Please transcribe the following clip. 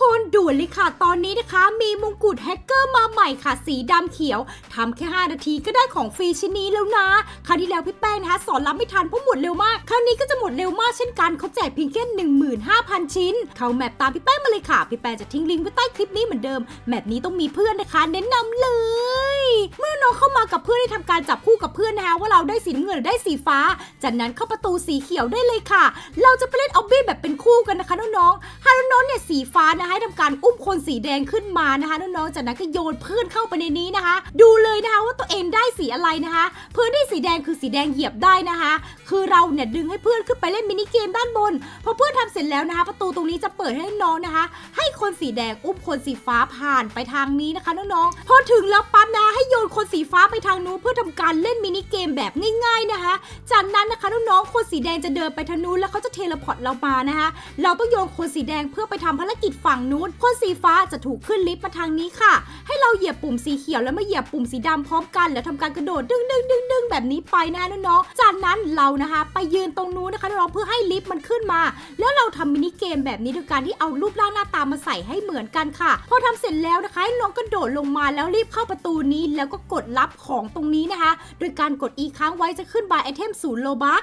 คนด่วนเลยค่ะ ตอนนี้นะคะ มีมงกุฎแฮกเกอร์มาใหม่ค่ะ สีดำเขียวทำแค่ 5 นาทีก็ได้ของฟรีชิ้นนี้แล้วนะ คราวที่แล้วพี่แป้งนะคะสอนรับไม่ทันเพราะหมดเร็วมาก คราวนี้ก็จะหมดเร็วมากเช่นกันเขาแจกเพียงแค่15,000 ชิ้น เข้าแมปตามพี่แป้งมาเลยค่ะ พี่แป้งจะทิ้งลิงก์ไว้ใต้คลิปนี้เหมือนเดิมแมปนี้ต้องมีเพื่อนนะคะแนะนำเลย น้องเข้ามากับเพื่อนได้ทำการจับคู่กับเพื่อนนะคะว่าเราได้สีเงินหรือได้สีฟ้า จากนั้นเข้าประตูสีเขียวได้เลยค่ะ เราจะไปเล่นออบบี้แบบเป็นคู่กันนะคะน้องๆให้น้องๆเนี่ยสีฟ้านะคะให้ทำการอุ้มคนสีแดงขึ้นมานะคะน้องๆจากนั้นก็โยนเพื่อนเข้าไปในนี้นะคะ ดูเลยนะคะว่าตัวเองได้สีอะไรนะคะเพื่อนได้สีแดงคือสีแดงเหยียบได้นะคะ คือเราเนี่ยดึงให้เพื่อนขึ้นไปเล่นมินิเกมด้านบนพอเพื่อนทำเสร็จแล้วนะคะ ประตูตรงนี้จะเปิดให้น้องนะคะ ให้คนสีแดงอุ้มคนสีฟ้าผ่านไปทางนี้นะคะน้องๆพอถึงแล้วปั๊บนะให้โย คนสีฟ้าไปทางนู้นเพื่อทำการเล่นมินิเกมแบบง่าย ๆนะคะ จากนั้นนะคะน้องๆคนสีแดงจะเดินไปทางนู้นแล้วเขาจะเทเลพอร์ตเรามานะคะ เราต้องโยนคนสีแดงเพื่อไปทำภารกิจฝั่งนู้น คนสีฟ้าจะถูกขึ้นลิฟต์มาทางนี้ค่ะ ให้เราเหยียบปุ่มสีเขียวแล้วมาเหยียบปุ่มสีดำพร้อมกัน แล้วทำการกระโดดดึงดึงดึงดึงแบบนี้ไปนะคะน้องๆจากนั้นเรานะคะ ไปยืนตรงนู้นนะคะน้องๆเพื่อให้ลิฟต์มันขึ้นมา แล้วเราทำมินิเกมแบบนี้โดยการที่เอารูปร่างหน้าตามาใส่ให้เหมือนกันค่ะ พอทำเสร็จแล้วนะคะให้น้องกระโดดลงมาแล้วรีบเข้าประตูนี้แล้วก็กดรับของตรงนี้นะคะ โดยการกด E ค้างไว้จะขึ้นบายไอเทมศูนย์โลบัค